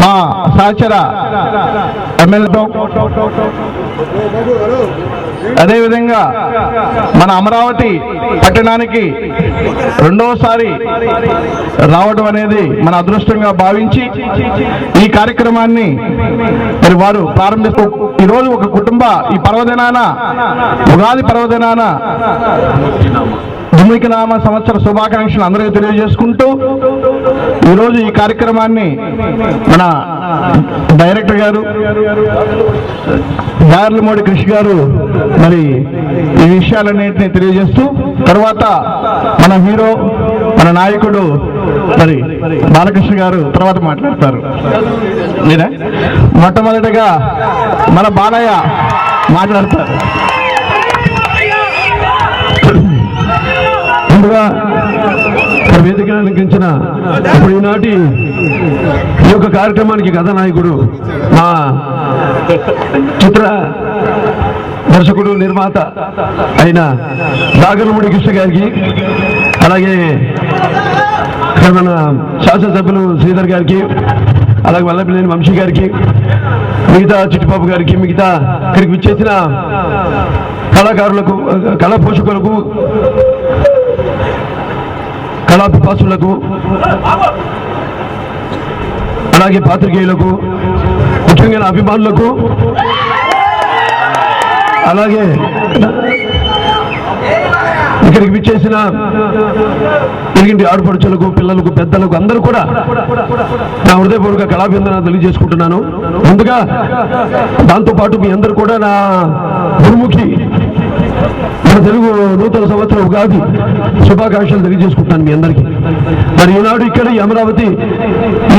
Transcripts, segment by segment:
మా సహచర ఎమ్మెల్యేతో అదేవిధంగా మన అమరావతి పట్టణానికి రెండవసారి రావడం అనేది మన అదృష్టంగా భావించి ఈ కార్యక్రమాన్ని మరి వారు ప్రారంభిస్తూ ఈరోజు ఒక కుటుంబ ఈ పర్వదినాన ఉగాది పర్వదినాన దుమ్మికి నామ సంవత్సర శుభాకాంక్షలు అందరికీ తెలియజేసుకుంటూ ఈరోజు ఈ కార్యక్రమాన్ని మన డైరెక్టర్ గారు జార్లమూడి కృషి గారు మరి ఈ విషయాలన్నింటినీ తెలియజేస్తూ తర్వాత మన హీరో మన నాయకుడు మరి బాలకృష్ణ గారు తర్వాత మాట్లాడతారు. మీరా? మొట్టమొదటిగా మన బాలయ్య మాట్లాడతారు. ముందుగా ఇక్కడ వేదిక అలంకరించిన ఇప్పుడు ఈనాటి ఈ యొక్క కార్యక్రమానికి కథానాయకుడు మా చిత్ర దర్శకుడు నిర్మాత అయిన రాగలముడి కృష్ణ గారికి అలాగే మన శాసనసభ్యులు శ్రీధర్ గారికి అలాగే వల్లపిల్లేని వంశీ గారికి మిగతా చిట్టుబాబు గారికి మిగతా ఇక్కడికి విచ్చేసిన కళాకారులకు కళా పోషకులకు కళాభిపాసులకు అలాగే పాత్రికేయులకు ముఖ్యంగా నా అభిమానులకు అలాగే ఇక్కడికి విచ్చేసిన ఇరిగింటి ఆడపడుచులకు పిల్లలకు పెద్దలకు అందరూ కూడా నా హృదయపూర్వక కళాభిందన తెలియజేసుకుంటున్నాను. ముందుగా దాంతోపాటు మీ అందరూ కూడా నా గురుముఖి మన తెలుగు నూతన సంవత్సరం ఉగాది శుభాకాంక్షలు తెలియజేసుకుంటాను మీ అందరికీ. మరి ఈనాడు ఇక్కడ ఈ అమరావతి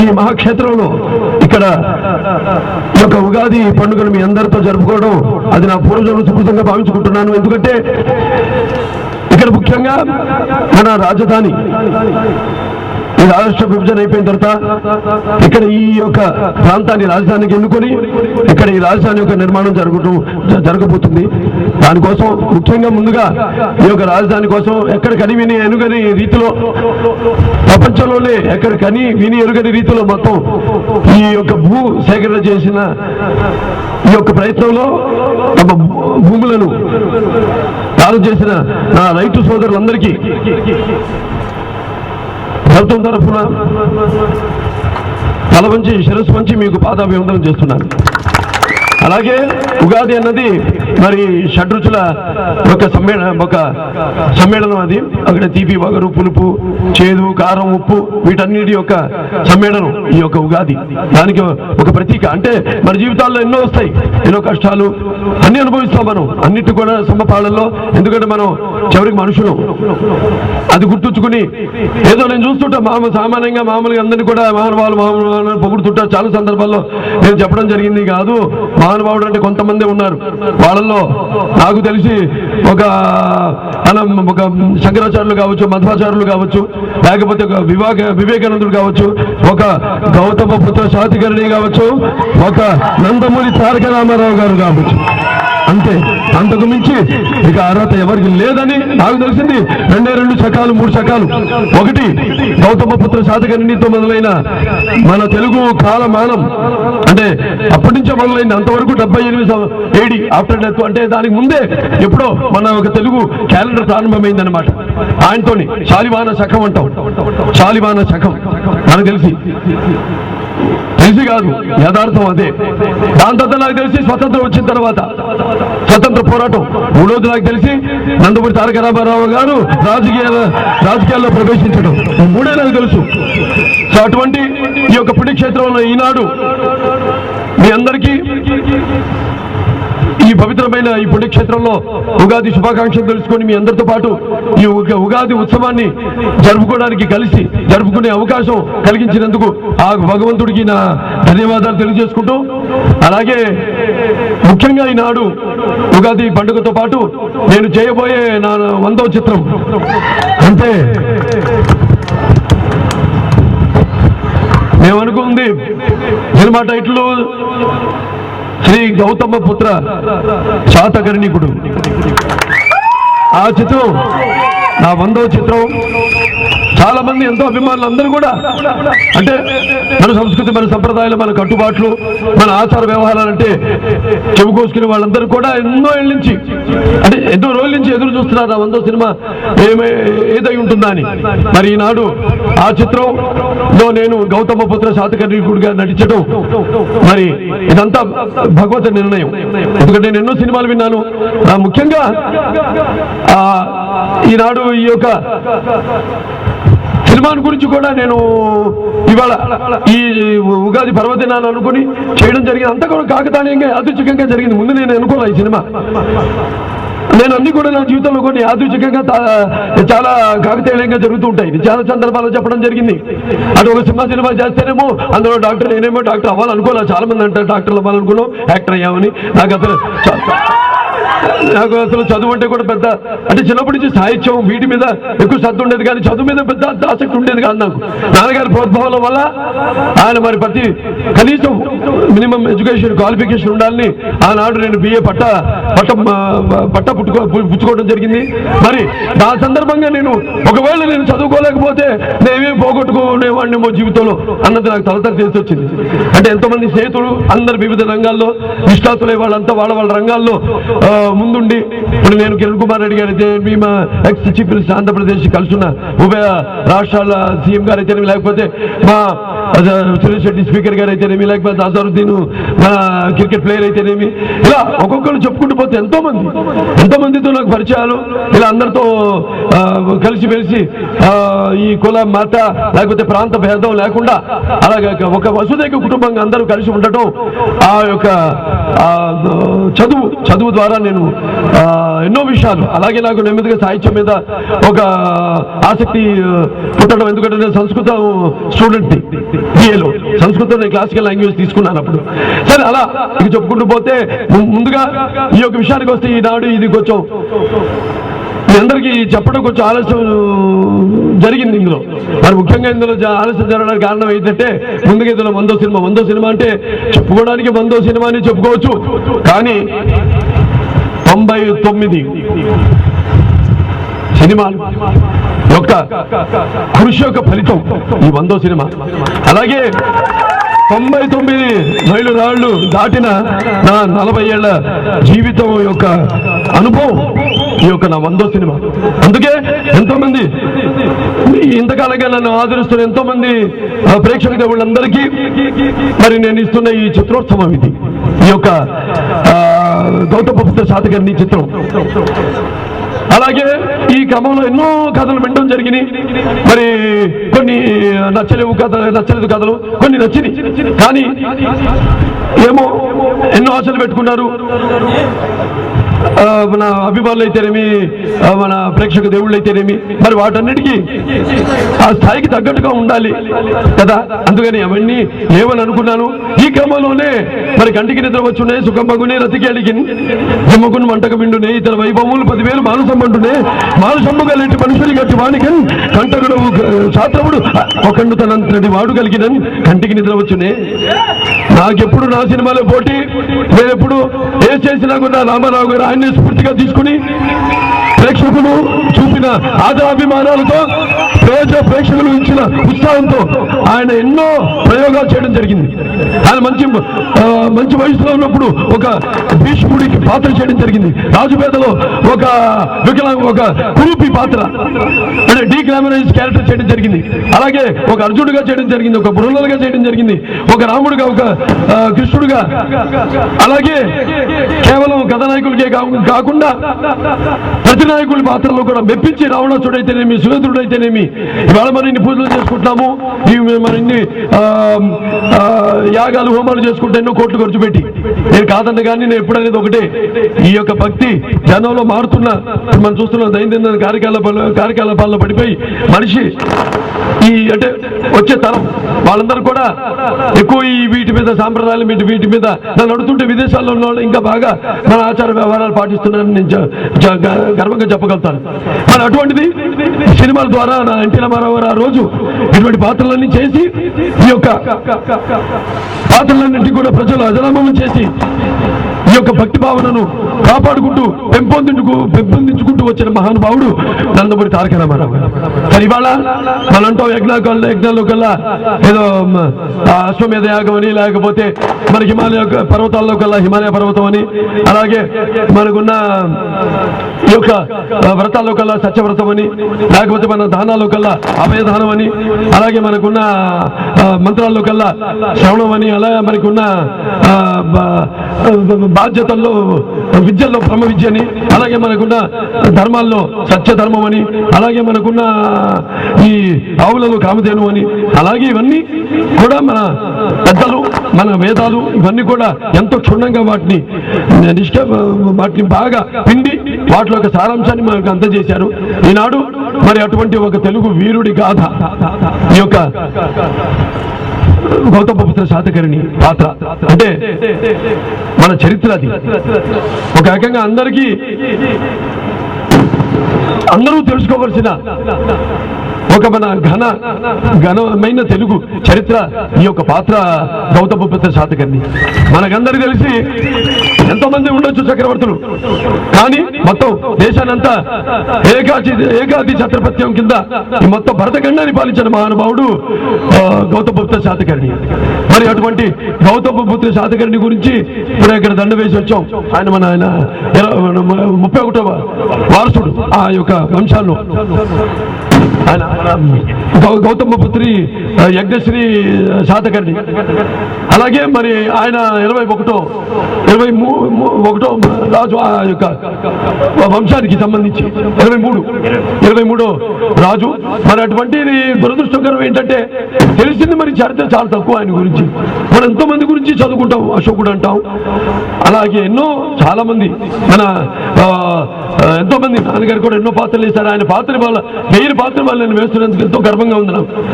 ఈ మహాక్షేత్రంలో ఇక్కడ ఈ యొక్క ఉగాది పండుగను మీ అందరితో జరుపుకోవడం అది నా పూర్వజన్మ సుకృతంగా భావించుకుంటున్నాను. ఎందుకంటే ఇక్కడ ముఖ్యంగా మన రాజధాని ఈ రాష్ట్ర విభజన అయిపోయిన తర్వాత ఇక్కడ ఈ యొక్క ప్రాంతాన్ని రాజధానికి ఎన్నుకొని ఇక్కడ ఈ రాజధాని యొక్క నిర్మాణం జరగటం జరగబోతుంది. దానికోసం ముఖ్యంగా ముందుగా ఈ యొక్క రాజధాని కోసం ఎక్కడ కని విని ఎనుగని రీతిలో ప్రపంచంలోనే ఎక్కడ కని విని ఎరుగని రీతిలో మొత్తం ఈ యొక్క భూ సేకరణ చేసిన ఈ యొక్క ప్రయత్నంలో తమ భూ- భూములను దానం చేసిన నా రైతు సోదరులందరికీ ప్రభుత్వం తరఫున తల వంచి శిరస్సు వంచి మీకు పాదాభివందనం చేస్తున్నాను. అలాగే ఉగాది అన్నది మరి షడ్రుచుల ఒక సమ్మేళన ఒక సమ్మేళనం అది. అక్కడ తీపి వగరు పులుపు చేదు కారం ఉప్పు వీటన్నిటి యొక్క సమ్మేళనం ఈ యొక్క ఉగాది. దానికి ఒక ప్రతీక. అంటే మన జీవితాల్లో ఎన్నో వస్తాయి. ఎన్నో కష్టాలు అన్ని అనుభవిస్తాం మనం. అన్నిటి కూడా సమపాలల్లో ఎందుకంటే మనం చివరికి మనుషులు. అది గుర్తుంచుకుని ఏదో నేను చూస్తుంటా మామ సామాన్యంగా మామూలుగా అందరినీ కూడా మహానుభావులు మహానుభావులు పొగుడుతుంటా. చాలా సందర్భాల్లో నేను చెప్పడం జరిగింది కాదు. మహానుభావుడు అంటే కొంతమంది ఉన్నారు. వాళ్ళ వాళ్ళల్లో నాకు తెలిసి ఒక అనం ఒక శంకరాచార్యులు కావచ్చు మధ్వాచార్యులు కావచ్చు లేకపోతే ఒక వివేక వివేకానందుడు కావచ్చు ఒక గౌతమ పుత్ర శాతికరణి కావచ్చు ఒక నందమూరి తారక రామారావు గారు కావచ్చు. అంతే. అంతకు మించి ఇక అర్హత ఎవరికి లేదని నాకు తెలిసింది. రెండే రెండు శకాలు మూడు శకాలు ఒకటి గౌతమ పుత్ర శాతకర్ణితో మొదలైన మన తెలుగు కాలమానం. అంటే అప్పటి నుంచే మొదలైంది. అంతవరకు డెబ్బై ఎనిమిది ఏడి ఆఫ్టర్ డెత్ అంటే దానికి ముందే ఎప్పుడో మన ఒక తెలుగు క్యాలెండర్ ప్రారంభమైంది అనమాట ఆయనతోని శాలివాన శకం అంటాం. శాలివాన శకం. మనకు తెలిసి. తెలిసి కాదు యథార్థం అదే. దాని తర్వాత నాకు తెలిసి స్వతంత్రం వచ్చిన తర్వాత స్వతంత్ర పోరాటం. మూడోది నాకు తెలిసి నందమూరి తారక రామారావు గారు రాజకీయ రాజకీయాల్లో ప్రవేశించడం. మూడే నాకు తెలుసు. సో అటువంటి ఈ యొక్క పుణ్యక్షేత్రంలో ఈనాడు మీ అందరికీ ఈ పవిత్రమైన ఈ పుణ్యక్షేత్రంలో ఉగాది శుభాకాంక్షలు తెలుసుకొని మీ అందరితో పాటు ఈ ఉగాది ఉత్సవాన్ని జరుపుకోవడానికి కలిసి జరుపుకునే అవకాశం కలిగించినందుకు ఆ భగవంతుడికి నా ధన్యవాదాలు తెలియజేసుకుంటూ అలాగే ముఖ్యంగా ఈనాడు ఉగాది పండుగతో పాటు నేను చేయబోయే నా వందో చిత్రం అంటే మేము అనుకుంది సినిమా టైటిల్ శ్రీ గౌతమ పుత్ర శాతకర్ణికుడు ఆ చిత్రం నా వందో చిత్రం. చాలా మంది ఎంతో అభిమానులు అందరూ కూడా అంటే మన సంస్కృతి మన సంప్రదాయాలు మన కట్టుబాట్లు మన ఆచార వ్యవహారాలు అంటే వాళ్ళందరూ కూడా ఎన్నో ఏళ్ళ నుంచి అంటే ఎన్నో రోజుల నుంచి ఎదురు చూస్తున్నారు ఆ వందో సినిమా ఏమే ఏదై ఉంటుందా అని. మరి ఈనాడు ఆ చిత్రంలో నేను గౌతమ పుత్ర శాతకర్ణికుడిగా నటించడం మరి ఇదంతా భగవత నిర్ణయం. ఎందుకంటే నేను ఎన్నో సినిమాలు విన్నాను. ముఖ్యంగా ఈనాడు ఈ యొక్క సినిమాని గురించి కూడా నేను ఇవాళ ఈ ఉగాది పర్వదినాన్ని అనుకుని చేయడం జరిగింది. అంతా కూడా కాకతాళీయంగా యాదృచ్ఛికంగా జరిగింది. ముందు నేను అనుకోలే ఈ సినిమా. నేను అన్ని కూడా నా జీవితంలో కొన్ని యాదృచ్ఛికంగా చాలా కాకతాళీయంగా జరుగుతూ ఉంటాయి. చాలా సందర్భాల్లో చెప్పడం జరిగింది. అటు ఒక సినిమా సినిమా చేస్తేనేమో అందులో డాక్టర్ నేనేమో డాక్టర్ అవ్వాలనుకోలే. చాలా మంది అంటారు డాక్టర్లు అవ్వాలనుకున్నాం యాక్టర్ అయ్యామని. నాకు అసలు నాకు అసలు చదువు అంటే కూడా పెద్ద అంటే చిన్నప్పటి నుంచి సాహిత్యం వీటి మీద ఎక్కువ శ్రద్ధ ఉండేది కానీ చదువు మీద పెద్ద ఆసక్తి ఉండేది కాదు నాకు. నాన్నగారి ప్రోద్భావం వల్ల ఆయన మరి ప్రతి కనీసం మినిమం ఎడ్యుకేషన్ క్వాలిఫికేషన్ ఉండాలని ఆనాడు నేను బిఏ పట్ట పట్ట పట్ట పుట్టుకో పుచ్చుకోవడం జరిగింది. మరి ఆ సందర్భంగా నేను ఒకవేళ నేను చదువుకోలేకపోతే నేనేం పోగొట్టుకునేవాడినేమో జీవితంలో అన్నది నాకు తలతర తెలిసి వచ్చింది. అంటే ఎంతోమంది స్నేహితులు అందరు వివిధ రంగాల్లో నిష్ఠాతులే వాళ్ళంతా వాళ్ళ వాళ్ళ రంగాల్లో ముందుండి. ఇప్పుడు నేను కిరణ్ కుమార్ రెడ్డి గారు అయితే మేము మా ఎక్స్ చీఫ్ మినిస్టర్ ఆంధ్రప్రదేశ్ కలుసున్న ఉభయ రాష్ట్రాల సీఎం గారు అయితేనేమి లేకపోతే మా సురేష్ రెడ్డి స్పీకర్ గారు అయితేనేమి లేకపోతే అజరుద్దీన్ మా క్రికెట్ ప్లేయర్ అయితేనేమి. ఇలా ఒక్కొక్కరు చెప్పుకుంటూ పోతే ఎంతో మంది ఎంతో మందితో నాకు పరిచయాలు. ఇలా అందరితో కలిసి మెలిసి ఈ కుల మత లేకపోతే ప్రాంత భేదం లేకుండా అలాగే ఒక వసుదైక కుటుంబంగా అందరూ కలిసి ఉండటం ఆ యొక్క చదువు చదువు ద్వారా నేను ఎన్నో విషయాలు. అలాగే నాకు నెమ్మదిగా సాహిత్యం మీద ఒక ఆసక్తి పుట్టడం. ఎందుకంటే నేను సంస్కృతం స్టూడెంట్ని బిఏలో సంస్కృతం నేను క్లాసికల్ లాంగ్వేజ్ తీసుకున్నాను అప్పుడు. సరే అలా ఇక చెప్పుకుంటూ పోతే ముందుగా ఈ యొక్క విషయానికి వస్తే ఈనాడు ఇది కొంచెం మీ అందరికీ చెప్పడం కొంచెం ఆలస్యం జరిగింది ఇందులో. మరి ముఖ్యంగా ఇందులో ఆలస్యం జరగడానికి కారణం ఏంటంటే ముందుగా ఇందులో వందో సినిమా వందో సినిమా అంటే చెప్పుకోవడానికి వందో సినిమా అని చెప్పుకోవచ్చు. కానీ తొంభై తొమ్మిది. సినిమాలు. యొక్క కృషి యొక్క ఫలితం ఈ వందో సినిమా. అలాగే తొంభై తొమ్మిది మైలురాళ్ళు దాటిన నా నలభై ఏళ్ళ జీవితం యొక్క అనుభవం ఈ యొక్క నా వందో సినిమా. అందుకే ఎంతో మంది ఇంతకాలంగా నన్ను ఆదరిస్తున్న ఎంతో మంది ప్రేక్షక దేవుళ్ళందరికీ మరి నేను ఇస్తున్న ఈ చిత్రోత్సవం ఇది. ఈ యొక్క ఆ, గౌతమ బుద్ధ శాతకర్ణి చిత్రం. అలాగే ఈ క్రమంలో ఎన్నో కథలు వినడం జరిగినాయి. మరి కొన్ని నచ్చలేవు కథలు నచ్చలేదు కథలు కొన్ని నచ్చినాయి. కానీ ఏమో ఎన్నో ఆశలు పెట్టుకున్నారు. మన అభిమానులు అయితేనేమి మన ప్రేక్షక దేవుళ్ళు అయితేనేమి మరి వాటన్నిటికీ ఆ స్థాయికి తగ్గట్టుగా ఉండాలి కదా? అందుకని అవన్నీ లేవని అనుకున్నాను ఈ క్రమంలోనే మరి కంటికి నిద్ర వచ్చునే సుఖమగునే రతికి అడిగి జమ్మకుని వంటక విండునే ఇతర వైభవములు పదివేలు మానసంబండునే మానసంబు గలటి మనుషులు గట్టి వానికన్ కంటకుడు శాస్త్రముడు ఒకండు తనంతటి వాడు కలిగిన కంటికి నిద్ర వచ్చునే. నాకెప్పుడు నా సినిమాలో పోటీ? నేను ఎప్పుడు ఏ చేసినా కూడా రామారావు గారు ఆయన్ని స్ఫూర్తిగా తీసుకుని ప్రేక్షకులు చూపిన ఆదరాభిమానాలతో పేద ప్రేక్షకులు ఇచ్చిన ఉత్సాహంతో ఆయన ఎన్నో ప్రయోగాలు చేయడం జరిగింది. ఆయన మంచి మంచి వయసులో ఉన్నప్పుడు ఒక భీష్ముడికి పాత్ర చేయడం జరిగింది. రాజుపేదలో ఒక వికలాంగ ఒక కురూపి పాత్ర అంటే డీగ్లామరైజ్ క్యారెక్టర్ చేయడం జరిగింది. అలాగే ఒక అర్జునుడిగా చేయడం జరిగింది ఒక బృహలుగా చేయడం జరిగింది ఒక రాముడిగా ఒక కృష్ణుడుగా కృష్ణుడిగా. అలాగే కేవలం కథానాయకులకే కాకుండా ప్రతినాయకుల పాత్రలో కూడా మెప్పించి రావణాసుడైతేనేమి సురేంద్రుడైతేనేమి ఇవాళ మరిన్ని పూజలు చేసుకుంటున్నాము. మరిన్ని యాగాలు హోమాలు చేసుకుంటే ఎన్నో కోట్లు ఖర్చు పెట్టి. నేను కాదన్న కానీ నేను ఎప్పుడనేది ఒకటే. ఈ యొక్క భక్తి జనంలో మారుతున్న మనం చూస్తున్న దైనందిన కార్యకలాపాలు కార్యకలాపాల్లో పడిపోయి మనిషి ఈ అంటే వచ్చే తరం వాళ్ళందరూ కూడా ఎక్కువ ఈ వీటి మీద సాంప్రదాయాలు వీటి వీటి మీద నన్ను నడుతుంటే విదేశాల్లో ఉన్న వాళ్ళు ఇంకా బాగా మన ఆచార వ్యవహారాలు పాటిస్తున్నారని నేను జ- గ- గర్వంగా చెప్పగలుగుతాను. మరి అటువంటిది సినిమాల ద్వారా నా ఎన్టీ రామారావు గారు ఆ రోజు ఇటువంటి పాత్రలన్నీ చేసి ఈ యొక్క పాత్రలన్నింటి కూడా ప్రజలు అజలాభం చేసి ఈ యొక్క భక్తి భావనను కాపాడుకుంటూ పెంపొందించుకు పెంపొందించుకుంటూ వచ్చిన మహానుభావుడు నందమూరి తారక రామారావు కానీ మరి ఇవాళ మనంటాం యజ్ఞాల యజ్ఞాల్లో కల్లా ఏదో అశ్వమేధ యాగం అని లేకపోతే మన హిమాలయ పర్వతాల్లో కల్లా హిమాలయ పర్వతం అని అలాగే మనకున్న ఈ యొక్క వ్రతాల్లో కల్లా సత్యవ్రతం అని లేకపోతే మన దానాల్లో కల్లా అభయదానం అని అలాగే మనకున్న మంత్రాల్లో కల్లా శ్రవణం అని అలాగే మనకున్న ఆ, బాధ్యతల్లో విద్యల్లో బ్రహ్మ విద్య అని అలాగే మనకున్న ధర్మాల్లో సత్య ధర్మం అని అలాగే మనకున్న ఈ ఆవులలో కామధేను అని అలాగే ఇవన్నీ కూడా మన పెద్దలు మన వేదాలు ఇవన్నీ కూడా ఎంతో క్షుణ్ణంగా వాటిని నిష్క వాటిని బాగా పిండి వాటిలో ఒక సారాంశాన్ని మనకు అందజేశారు. ఈనాడు మరి అటువంటి ఒక తెలుగు వీరుడి గాథ ఈ యొక్క గౌతమపుత్ర శాతకరిణి పాత్ర. అంటే మన చరిత్ర అది. ఒక రకంగా అందరికీ అందరూ తెలుసుకోవలసిన ఒక మన ఘన ఘనమైన తెలుగు చరిత్ర ఈ యొక్క పాత్ర గౌతమపుత్ర శాతకర్ణి. మనకందరికి తెలిసి ఎంతో మంది ఉండొచ్చు చక్రవర్తులు. కానీ మొత్తం దేశానంతా ఏకాచి ఏకాది ఛత్రపత్యం కింద ఈ మొత్తం భరతఖండాన్ని పాలించిన మహానుభావుడు గౌతమ గౌతమపుత్ర శాతకర్ణి. మరి అటువంటి గౌతమపుత్ర శాతకర్ణి గురించి ఇప్పుడు ఇక్కడ దండ వేసి వచ్చాం. ఆయన మన ఆయన ముప్పై ఒకటవ వారసుడు ఆ యొక్క వంశాల్లో. గౌతమ పుత్రి యజ్ఞశ్రీ శాతకర్ణి. అలాగే మరి ఆయన ఇరవై ఒకటో ఇరవై ఒకటో రాజు ఆ యొక్క వంశానికి సంబంధించి ఇరవై మూడు ఇరవై మూడో రాజు. మరి అటువంటి దురదృష్టకరం ఏంటంటే తెలిసింది మరి చరిత్ర చాలా తక్కువ ఆయన గురించి. మనం ఎంతో మంది గురించి చదువుకుంటాం అశోకుడు అంటాం. అలాగే ఎన్నో చాలా మంది మన ఎంతో మంది నాన్నగారు కూడా ఎన్నో పాత్రలు వేశారు. ఆయన పాత్ర వల్ల వెయ్యి పాత్ర వల్ల నేను వేస్తున్నందుకు ఎంతో గర్వంగా ఉంది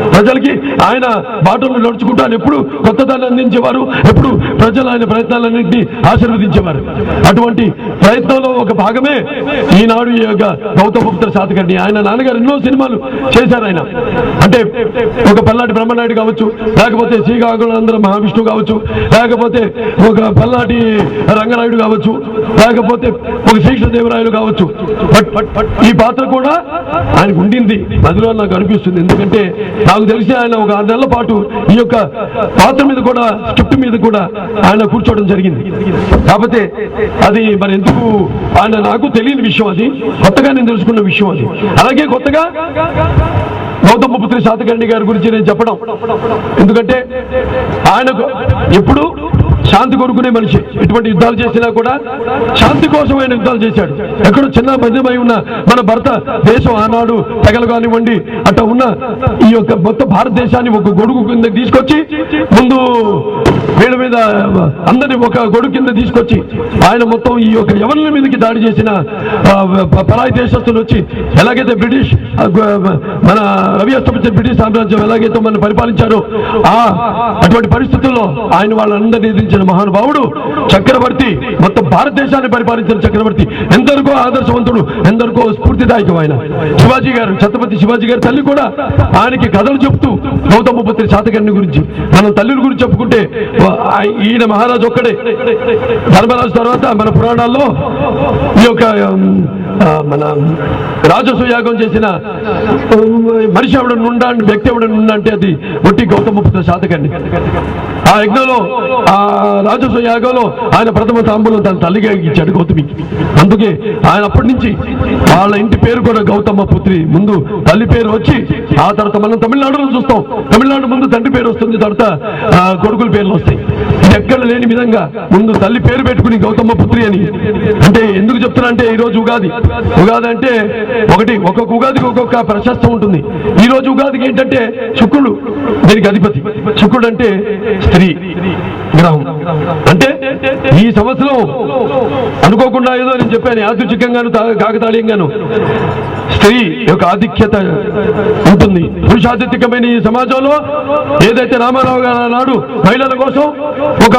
ప్రజలకి ఆయన బాటలు నడుచుకుంటూ ఆయన ఎప్పుడు కొత్తదాన్ని అందించేవారు ఎప్పుడు ప్రజలు ఆయన ప్రయత్నాలన్నింటినీ ఆశీర్వదించేవారు. అటువంటి ప్రయత్నంలో ఒక భాగమే ఈనాడు ఈ యొక్క గౌతమపుత్ర శాతకర్ణి. ఆయన నాన్నగారు ఎన్నో సినిమాలు చేశారు ఆయన. అంటే ఒక పల్నాటి బ్రహ్మనాయుడు కావచ్చు లేకపోతే శ్రీకాకుళంధ్ర మహావిష్ణువు కావచ్చు లేకపోతే ఒక పల్నాటి రంగనాయుడు కావచ్చు లేకపోతే ఒక శ్రీకృష్ణదేవరాయలు కావచ్చు. ఈ పాత్ర కూడా ఆయనకు ఉండింది. మదిలో నాకు అనిపిస్తుంది. ఎందుకంటే నాకు తెలిసి ఆయన ఒక ఆరు నెలల పాటు ఈ యొక్క పాత్ర మీద కూడా స్క్రిప్ట్ మీద కూడా ఆయన కూర్చోవడం జరిగింది. కాకపోతే అది మరి ఎందుకు ఆయన నాకు తెలియని విషయం అది. కొత్తగా నేను తెలుసుకున్న విషయం అది. అలాగే కొత్తగా గౌతమ పుత్రి శాతకర్ణి గారి గురించి నేను చెప్పడం. ఎందుకంటే ఆయనకు ఎప్పుడు శాంతి కోరుకునే మనిషి ఎటువంటి యుద్ధాలు చేసినా కూడా శాంతి కోసం ఆయన యుద్ధాలు చేశాడు. ఎక్కడో చిన్న మధ్యమై ఉన్న మన భర్త దేశం ఆనాడు తెగలు కానివ్వండి అట్లా ఉన్న ఈ యొక్క మొత్తం భారతదేశాన్ని ఒక గొడుగు కింద తీసుకొచ్చి ముందు వీళ్ళ మీద అందరిని ఒక గొడుగు కింద తీసుకొచ్చి ఆయన మొత్తం ఈ యొక్క ఎవరి మీదకి దాడి చేసిన పరాయి దేశస్తులు వచ్చి ఎలాగైతే బ్రిటిష్ మన రవి అష్టపతి బ్రిటిష్ సామ్రాజ్యం ఎలాగైతే మనం పరిపాలించారో ఆ అటువంటి పరిస్థితుల్లో ఆయన వాళ్ళందరినీ ఎదిరించిన మహానుభావుడు చక్రవర్తి మొత్తం భారతదేశాన్ని పరిపాలించిన చక్రవర్తి. ఎందరికో ఆదర్శవంతుడు ఎందరికో స్ఫూర్తిదాయకం ఆయన. శివాజీ గారు ఛత్రపతి శివాజీ గారి తల్లి కూడా ఆయనకి కథలు చెప్తూ గౌతమ పుత్రి శాతకర్ణి గురించి. మనం తల్లుల గురించి చెప్పుకుంటే ఈయన మహారాజు ఒక్కడే. ధర్మరాజు తర్వాత మన పురాణాల్లో ఈ యొక్క మన ఆ, మన చేసిన మనిషి ఎవడ నుండా వ్యక్తి ఎవడ నుండా అంటే అది ఒట్టి గౌతమ పుత్ర శాతకర్ణి ఆ యజ్ఞంలో ఆ రాజసూయ యాగంలో ఆయన ప్రథమ తాంబూలం తన తల్లిగా ఇచ్చాడు గౌతమికి. అందుకే ఆయన అప్పటి నుంచి వాళ్ళ ఇంటి పేరు కూడా గౌతమ పుత్రి. ముందు తల్లి పేరు వచ్చి ఆ తర్వాత మనం తమిళనాడులో చూస్తాం. తమిళనాడు ముందు తండ్రి పేరు వస్తుంది తర్వాత ఆ, కొడుకుల పేర్లు వస్తాయి. ఎక్కడ లేని విధంగా ముందు తల్లి పేరు పెట్టుకుని గౌతమ పుత్రి అని. అంటే ఎందుకు చెప్తున్నా అంటే ఈ రోజు ఉగాది. ఉగాది అంటే ఒకటి ఒక్కొక్క ఉగాదికి ఒక్కొక్క ప్రశస్తం ఉంటుంది. ఈ రోజు ఉగాదికి ఏంటంటే శుక్రుడు దీనికి అధిపతి. శుక్రుడు అంటే స్త్రీ గ్రహం. అంటే ఈ సంవత్సరం అనుకోకుండా ఏదో నేను చెప్పాను యాదృచ్ఛికంగాను కాకతాళీయంగాను. స్త్రీ యొక్క ఆధిక్యత ఉంటుంది. పురుషాధిత్యకమైన ఈ సమాజంలో ఏదైతే రామారావు గారు నాడు మహిళల కోసం ఒక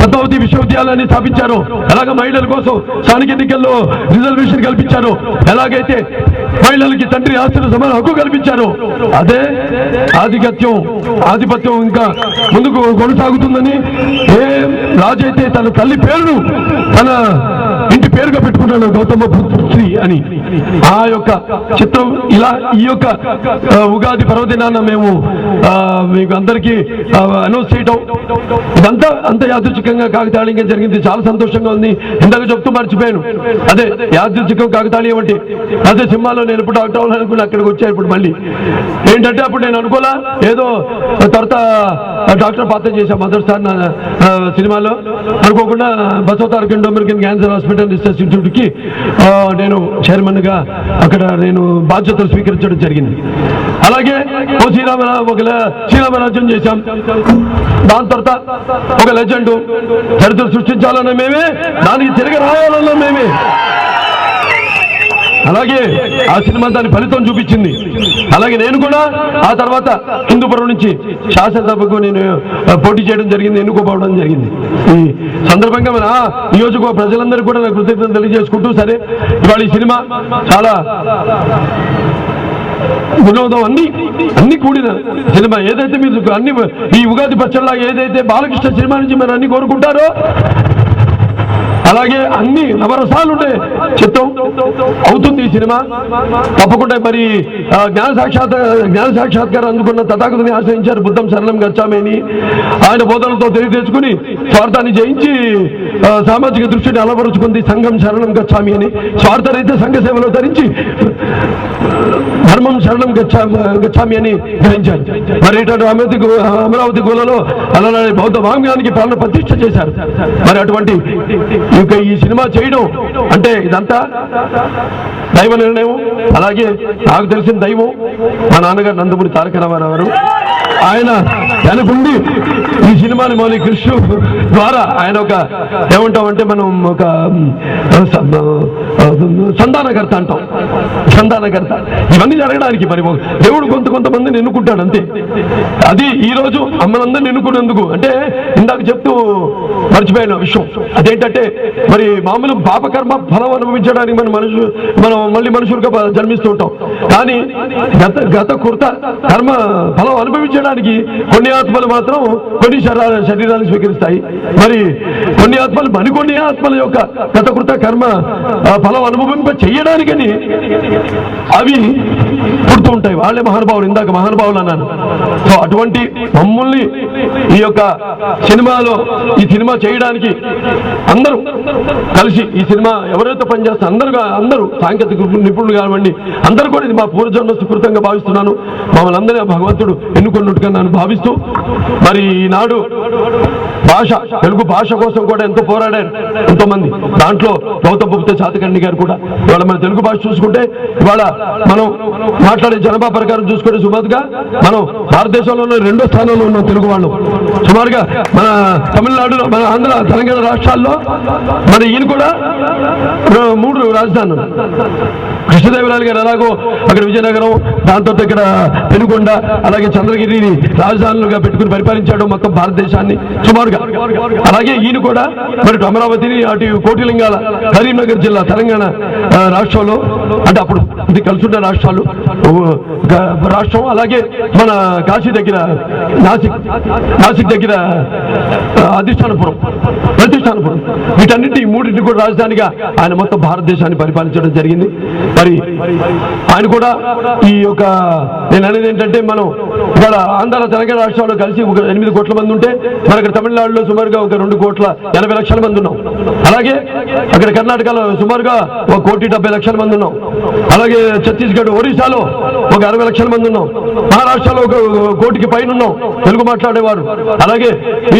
పద్మావతి విశ్వవిద్యాలయాన్ని స్థాపించారో. ఎలాగ మహిళల కోసం స్థానిక ఎన్నికల్లో రిజర్వేషన్ కల్పించారో. ఎలాగైతే మహిళలకి తండ్రి ఆస్తులు సమాన హక్కు కల్పించారో అదే ఆధిపత్యం ఆధిపత్యం ఇంకా ముందుకు కొనసాగుతుందని ఏ రాజు అయితే తన తల్లి పేరును తన ఇంటి పేరుగా పెట్టుకున్నాడు గౌతమ పుత్రి అని ఆ యొక్క చిత్రం ఇలా ఈ యొక్క ఉగాది పర్వదినాన మేము మీకు అందరికీ అనౌన్స్ చేయటం. ఇదంతా అంత యాదృచ్ఛికంగా కాకతాళీయంగా జరిగింది. చాలా సంతోషంగా ఉంది. ఇందాక చెప్తూ మర్చిపోయాను. అదే యాదృచ్ఛికం కాకతాళీయం అంటే అదే సినిమాలో నేను ఇప్పుడు డాక్టర్ అవ్వాలనుకుని అక్కడికి వచ్చాయి ఇప్పుడు మళ్ళీ. ఏంటంటే అప్పుడు నేను అనుకోలా ఏదో తర్వాత డాక్టర్ పాత్ర చేశా మొదటిసారి సినిమాలో. అనుకోకుండా Basavatarakam Dominican cancer hospital research ఇన్స్టిట్యూట్కి నేను చైర్మన్గా అక్కడ నేను బాధ్యతలు స్వీకరించడం జరిగింది. అలాగే ఓ శ్రీరామ ఒక శ్రీరామరాజ్యం చేశాం. దాని తర్వాత ఒక లెజెండ్ చరిత్ర సృష్టించాలన్న మేమే దానికి తిరిగి రావాలన్న మేమే. అలాగే ఆ సినిమా దాని ఫలితం చూపించింది. అలాగే నేను కూడా ఆ తర్వాత హిందూపురం నుంచి శాసనసభకు నేను పోటీ చేయడం జరిగింది ఎన్నుకోపోవడం జరిగింది. ఈ సందర్భంగా మన నియోజకవర్గ ప్రజలందరూ కూడా నాకు కృతజ్ఞత తెలియజేసుకుంటూ సరే ఇవాళ ఈ సినిమా చాలా వినోదం అన్ని అన్ని కూడిన సినిమా. ఏదైతే మీరు అన్ని ఈ ఉగాది పచ్చడిలాగా ఏదైతే బాలకృష్ణ సినిమా నుంచి మీరు అన్ని కోరుకుంటారో అలాగే అన్ని నవరసాలు ఉంటాయి చిత్తం అవుతుంది ఈ సినిమా. తప్పకుండా మరి జ్ఞాన సాక్షాత్ జ్ఞాన సాక్షాత్కారం అందుకున్న తథాగతిని ఆశ్రయించారు బుద్ధం శరణం గచ్చామేని. ఆయన బోధనలతో తెలియ తెచ్చుకుని స్వార్థాన్ని జయించి సామాజిక దృష్టిని అలవరుచుకుంది సంఘం శరణం గచ్చామి అని. స్వార్థరైతే సంఘ సేవలో ధరించి ధర్మం శరణం గచ్చామి అని గ్రహించారు. మరి ఇటువంటి అమరావతి గు- అమరావతి గులలో అలా బౌద్ధ వాంగ్యానికి ప్రాణ ప్రతిష్ట చేశారు. మరి అటువంటి ఇంకా ఈ సినిమా చేయడం అంటే ఇదంతా దైవ నిర్ణయం. అలాగే నాకు తెలిసిన దైవం మా నాన్నగారు నందమూరి తారక రామారావు గారు. ఆయన వెనకుండి ఈ సినిమాని మౌలి కృష్ణ ద్వారా ఆయన ఒక ఏమంటామంటే మనం ఒక ఉమ్, సంధానకర్త అంటాం. సంధానకర్త ఇవన్నీ జరగడానికి మరి దేవుడు కొంత కొంతమందిని ఎన్నుకుంటాడు అంతే. అది ఈ రోజు అమ్మలందరిని ఎన్నుకున్నందుకు. అంటే ఇందాక చెప్తూ మర్చిపోయిన విషయం. అదేంటంటే మరి మామూలు పాపకర్మ ఫలం అనుభవించడానికి మన మనుషు మనం మళ్ళీ మనుషులుగా జన్మిస్తూ ఉంటాం. కానీ గత గత కృత కర్మ ఫలం అనుభవించడానికి కొన్ని ఆత్మలు మాత్రం కొన్ని శరీరా శరీరాన్ని స్వీకరిస్తాయి. మరి కొన్ని ఆత్మలు మరికొన్ని ఆత్మల యొక్క గత కర్మ ఫలం అనుభవింప చేయడానికని అవి పుడుతూ ఉంటాయి. వాళ్ళే మహానుభావులు ఇందాక మహానుభావులు అన్నాను సో అటువంటి మమ్మల్ని ఈ యొక్క సినిమాలో ఈ సినిమా చేయడానికి అందరూ కలిసి ఈ సినిమా ఎవరైతే పనిచేస్తారు అందరూ అందరూ సాంకేతిక నిపుణులు కానివ్వండి అందరూ కూడా ఇది మా పూర్వజన్మ సుకృతంగా భావిస్తున్నాను. మమ్మల్ని అందరూ భగవంతుడు భగవంతుడు ఎన్నుకున్నట్టుగా నన్ను భావిస్తూ. మరి ఈనాడు భాష తెలుగు భాష కోసం కూడా ఎంతో పోరాడారు ఎంతో మంది దాంట్లో గౌతమ్ బుప్త చాతకండి గారు కూడా. ఇవాళ మన తెలుగు భాష చూసుకుంటే ఇవాళ మనం మాట్లాడే జనాభా ప్రకారం చూసుకుంటే సుమారుగా మనం భారతదేశంలోనే రెండో స్థానంలో ఉన్నాం తెలుగు వాళ్ళు. సుమారుగా మన తమిళనాడులో మన ఆంధ్ర తెలంగాణ రాష్ట్రాల్లో మరి ఈయన కూడా మూడు రాజధానులు. కృష్ణదేవరాయలు గారు ఎలాగో అక్కడ విజయనగరం దాంతో ఇక్కడ పెనుగొండ అలాగే చంద్రగిరిని రాజధానులుగా పెట్టుకుని పరిపాలించాడు మొత్తం భారతదేశాన్ని సుమారుగా. అలాగే ఈయన కూడా మరి అమరావతిని అటు కోటిలింగాల కరీంనగర్ జిల్లా తెలంగాణ రాష్ట్రంలో అంటే అప్పుడు ఇది కలుసున్న రాష్ట్రాలు. రాష్ట్రం అలాగే మన కాశీ దగ్గర నాసిక్ నాసిక్ దగ్గర అధిష్టానపురం ప్రతిష్టానపురం. వీటన్నింటి ఈ మూడింటిని కూడా రాజధానిగా ఆయన మొత్తం భారతదేశాన్ని పరిపాలించడం జరిగింది. మరి ఆయన కూడా ఈ యొక్క నేను అనేది ఏంటంటే మనం ఇవాళ ఆంధ్ర తెలంగాణ రాష్ట్రాల్లో కలిసి ఒక ఎనిమిది కోట్ల మంది ఉంటే మన ఇక్కడ తమిళనాడులో సుమారుగా ఒక రెండు కోట్ల ఎనభై లక్షల మంది ఉన్నాం. అలాగే అక్కడ కర్ణాటకలో సుమారుగా ఒక కోటి డెబ్బై లక్షల మంది ఉన్నాం. అలాగే ఛత్తీస్గఢ్ ఒరిస్సాలో ఒక అరవై లక్షల మంది ఉన్నాం. మహారాష్ట్రలో ఒక కోటికి పైన ఉన్నాం తెలుగు మాట్లాడేవారు. అలాగే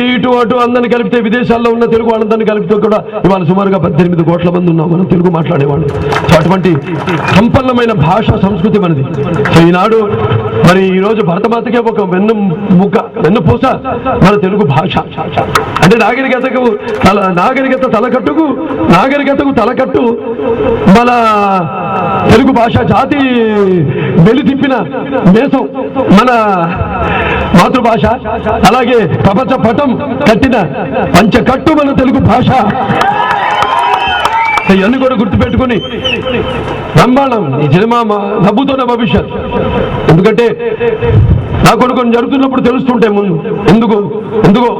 ఇటు అటు అందరిని కలిపితే విదేశాల్లో ఉన్న తెలుగు వాళ్ళందరినీ కలిపితే కూడా ఇవాళ సుమారుగా పద్దెనిమిది కోట్ల మంది ఉన్నాం. మనం తెలుగు మాట్లాడేవాళ్ళు. సో అటువంటి సంపన్నమైన భాష సంస్కృతి మనది. సో ఈనాడు మరి ఈ రోజు భరతమాతకే ఒక వెన్ను ముక్క వెన్ను పూస మన తెలుగు భాష. అంటే నాగరికతకు తల నాగరికత తలకట్టుకు నాగరికతకు తలకట్టు మన తెలుగు భాష జాతి వెలి తిప్పిన దేశం మన మాతృభాష. అలాగే ప్రపంచ పటం కట్టిన పంచకట్టు మన తెలుగు భాష. ఇవన్నీ కూడా గుర్తుపెట్టుకుని బ్రహ్మాండం ఈ సినిమా నవ్వుతున్న భవిష్యత్. ఎందుకంటే నా కొడుకు కొన్ని జరుగుతున్నప్పుడు తెలుస్తుంటాయి ముందు. ఎందుకు? ఎందుకో?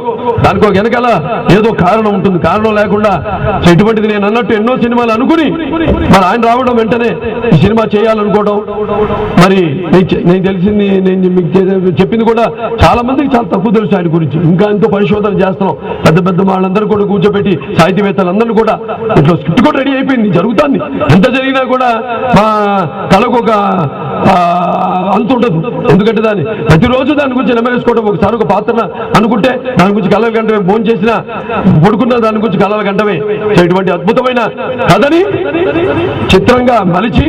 దానికో వెనకాల ఏదో కారణం ఉంటుంది. కారణం లేకుండా ఎటువంటిది నేను అన్నట్టు ఎన్నో సినిమాలు అనుకుని మరి ఆయన రావడం వెంటనే ఈ సినిమా చేయాలనుకోవడం. మరి నేను తెలిసింది నేను మీకు చెప్పింది కూడా చాలా మందికి చాలా తక్కువ తెలుసు ఆయన గురించి. ఇంకా ఎంతో పరిశోధన చేస్తున్నాం. పెద్ద పెద్ద వాళ్ళందరూ కూడా కూర్చోబెట్టి సాహితీవేత్తలందరూ కూడా ఇట్లా స్క్రిప్ట్ కూడా రెడీ అయిపోయింది. జరుగుతుంది. ఎంత జరిగినా కూడా మా కళకు ఒక అంత ఉండదు ఎందుకంటే దాన్ని ప్రతిరోజు దాని గురించి నెమరేసుకోవడం ఒకసారి ఒక పాత్ర అనుకుంటే దాని గురించి కలల గంటమే ఫోన్ చేసినా పడుకున్న దాని గురించి కలల గంటమే ఇటువంటి అద్భుతమైన కథని చిత్రంగా మలిచి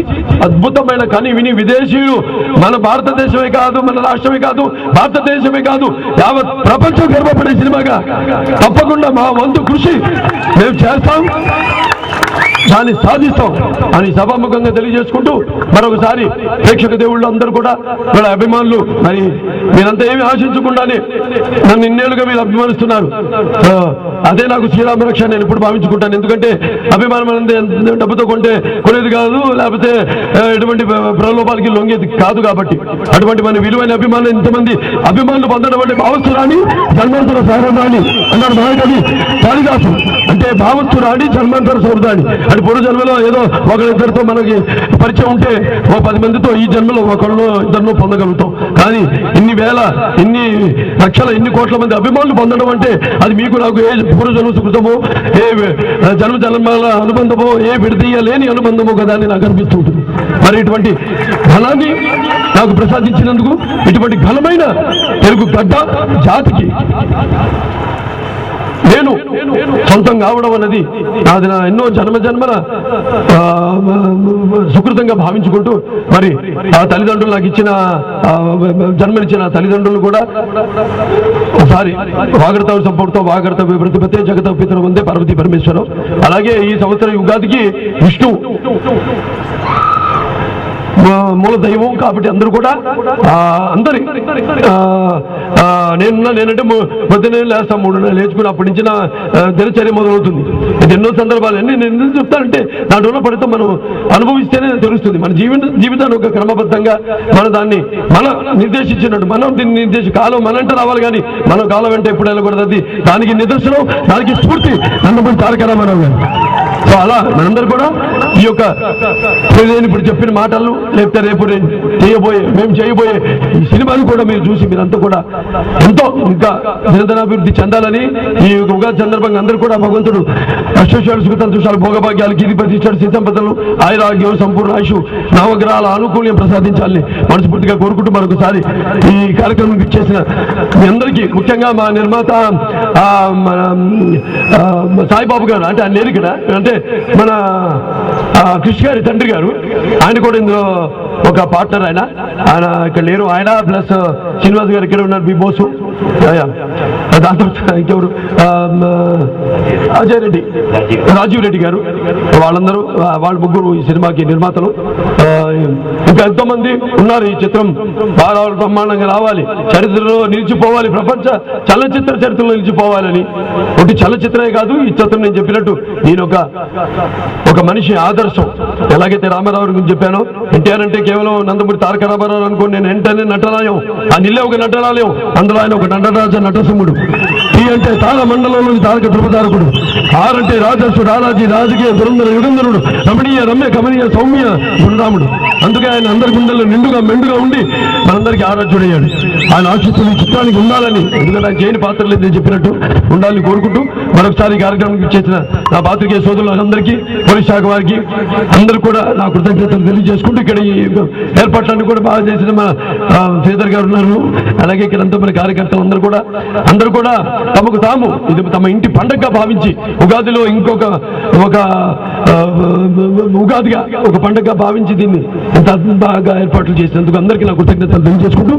అద్భుతమైన కని విని విదేశీయులు మన భారతదేశమే కాదు మన రాష్ట్రమే కాదు భారతదేశమే కాదు యావత్ ప్రపంచం గర్వపడే సినిమాగా తప్పకుండా మా వంతు కృషి మేము చేస్తాం. దాన్ని సాధిస్తాం అని సభాముఖంగా తెలియజేసుకుంటూ మరొకసారి ప్రేక్షక దేవుళ్ళు అందరూ కూడా వాళ్ళ అభిమానులు మరి మీరంతా ఏమి ఆశించకుండానే నన్ను ఇన్నేళ్ళుగా మీరు అభిమానిస్తున్నారు. అదే నాకు శ్రీరామ రక్ష నేను ఇప్పుడు భావించుకుంటాను. ఎందుకంటే అభిమానం అనేది ఎంత డబ్బుతో కొంటే కొనేది కాదు లేకపోతే ఎటువంటి ప్రలోభాలకి లొంగేది కాదు కాబట్టి. అటువంటి మన విలువైన అభిమానులు ఇంతమంది అభిమానులు పొందడం అంటే భావస్థురాణి జన్మాంతర సారదాని అన్నాడు మహాకవి కాళిదాసు. అంటే భావస్థురాణి జన్మాంతర సౌరదాని అంటే పూర్వ జన్మలో ఏదో ఒకరిద్దరితో మనకి పరిచయం ఉంటే ఓ పది మందితో ఈ జన్మలో ఒకళ్ళు ఇద్దరినో పొందగలుగుతాం. కానీ ఇన్ని వేల ఇన్ని లక్షల ఇన్ని కోట్ల మంది అభిమానులు పొందడం అంటే అది మీకు నాకు ఎప్పుడు జన్మ సుకృతము ఏ జన్మ జన్మల అనుబంధమో ఏ విడదీయలేని అనుబంధమో కదా అని నాకు అనిపిస్తుంటుంది మరి ఇటువంటి ఘనాన్ని నాకు ప్రసాదించినందుకు ఇటువంటి ఘనమైన తెలుగు గడ్డ జాతికి నేను సొంతం కావడం అన్నది నాది నా ఎన్నో జన్మ జన్మల సుకృతంగా భావించుకుంటూ మరి ఆ తల్లిదండ్రులు నాకు ఇచ్చిన జన్మనిచ్చిన తల్లిదండ్రులు కూడా ఒకసారి వాగడత సంపూర్తో వాగడత ప్రతిపతే జగత పితరు వందే పార్వతీ పరమేశ్వరం. అలాగే ఈ సంవత్సరం ఉగాదికి విష్ణు మూల దైవం కాబట్టి అందరూ కూడా అందరి నేను నేనంటే పొద్దున్నే లేస్తాం మూడు లేచుకుని అప్పటి నుంచి నా దినచర్య మొదలవుతుంది. ఎన్నో సందర్భాలు అన్ని నేను ఎందుకు చెప్తానంటే దాంట్లో పడితే మనం అనుభవిస్తేనే తెలుస్తుంది. మన జీవిత జీవితాన్ని ఒక క్రమబద్ధంగా మన దాన్ని మన నిర్దేశించినట్టు మనం దీన్ని నిర్దేశ కాలం మనంటే రావాలి కానీ మనం కాలం వెంట ఎప్పుడు వెళ్ళకూడదు అది దానికి నిదర్శనం దానికి స్ఫూర్తి అన్నప్పుడు తారక రామారావు గారు. సో అలా మనందరూ కూడా ఈ యొక్క నేను ఇప్పుడు చెప్పిన మాటలు లేకపోతే రేపు నేను చేయబోయే మేము చేయబోయే ఈ సినిమాను కూడా మీరు చూసి మీరంతా కూడా ఎంతో ఇంకా నిరంతరాభివృద్ధి చెందాలని ఈ యొక్క ఉగాది సందర్భంగా అందరూ కూడా భగవంతుడు అశ్వశాలు చూశాలు భోగభాగ్యాలు గిరి ప్రతిష్టాడు సీతంపదలు ఆయురాగ్యం సంపూర్ణ ఆయుషు నవగ్రహాల ఆనుకూల్యం ప్రసాదించాలని మనస్ఫూర్తిగా కోరుకుంటూ మరొకసారి ఈ కార్యక్రమం ఇచ్చేసిన మీ అందరికీ ముఖ్యంగా మా నిర్మాత ఆ, మన సాయిబాబు గారు అంటే ఆయన లేరు ఇక్కడ అంటే మన ఆ, కృష్ణ గారి తండ్రి గారు. ఆయన కూడా ఇందులో ఒక పార్ట్నర్ ఆయన. ఆయన ఇక్కడ లేరు. ఆయన ప్లస్ శ్రీనివాస్ గారు ఇక్కడ ఉన్నారు బి బోసు దాని తర్వాత ఇంకెవరు? అజయ్ రెడ్డి. రాజీవ్ రెడ్డి గారు. వాళ్ళందరూ వాళ్ళ ముగ్గురు ఈ సినిమాకి నిర్మాతలు. ఇంకా ఎంతో మంది ఉన్నారు ఈ చిత్రం. బాగా బ్రహ్మాండంగా రావాలి. చరిత్రలో నిలిచిపోవాలి. ప్రపంచ చలనచిత్ర చరిత్రలో నిలిచిపోవాలని. ఒకటి చలచిత్రమే కాదు ఈ చిత్రం నేను చెప్పినట్టు. నేను ఒక ఒక మనిషి ఆదర్శం. ఎలాగైతే రామారావు గురించి చెప్పానో ఎన్టీఆర్ అంటే కేవలం నందమూరి తారక రామారావు అనుకోండి నేను ఎంటనే నటనాలయం ఆ నిల్లే ఒక నటనాలయం అందులో ఆయన ఒక నటరాజ నటసింహుడు. టీ అంటే తార మండలంలోని తారక ధృపతారకుడు ఆరంటే అంటే రాజర్షుడు రాజకీయ దురంధర యుగంధరుడు రమణీయ రమ్య కమనీయ సౌమ్య గుణరాముడు. అందుకే ఆయన అందరి గుండెల్లో నిండుగా మెండుగా ఉండి మనందరికీ ఆరాధ్యుడయ్యాడు. ఆయన ఆశిస్తున్న ఈ చిత్రానికి ఉండాలని ఎందుకంటే ఆయన చేయని పాత్ర లేదని చెప్పినట్టు ఉండాలని కోరుకుంటూ మరొకసారి కార్యక్రమం చేసిన నా పాత్రికేయ సోదరులందరికీ పోలీస్ శాఖ వారికి అందరూ కూడా నా కృతజ్ఞతలు తెలియజేసుకుంటూ ఇక్కడ ఈ ఏర్పాట్లన్నీ కూడా బాగా చేసిన మన శ్రీధర్ గారు ఉన్నారు. అలాగే ఇక్కడ అంతా మన కార్యకర్తలు అందరూ కూడా అందరూ కూడా తమకు తాము ఇది తమ ఇంటి పండగగా భావించి ఉగాదిలో ఇంకొక ఒక ఉగాదిగా ఒక పండగగా భావించి దీన్ని ఇంత బాగా ఏర్పాట్లు చేసినందుకు అందరికీ నా కృతజ్ఞతలు తెలియజేసుకుంటూ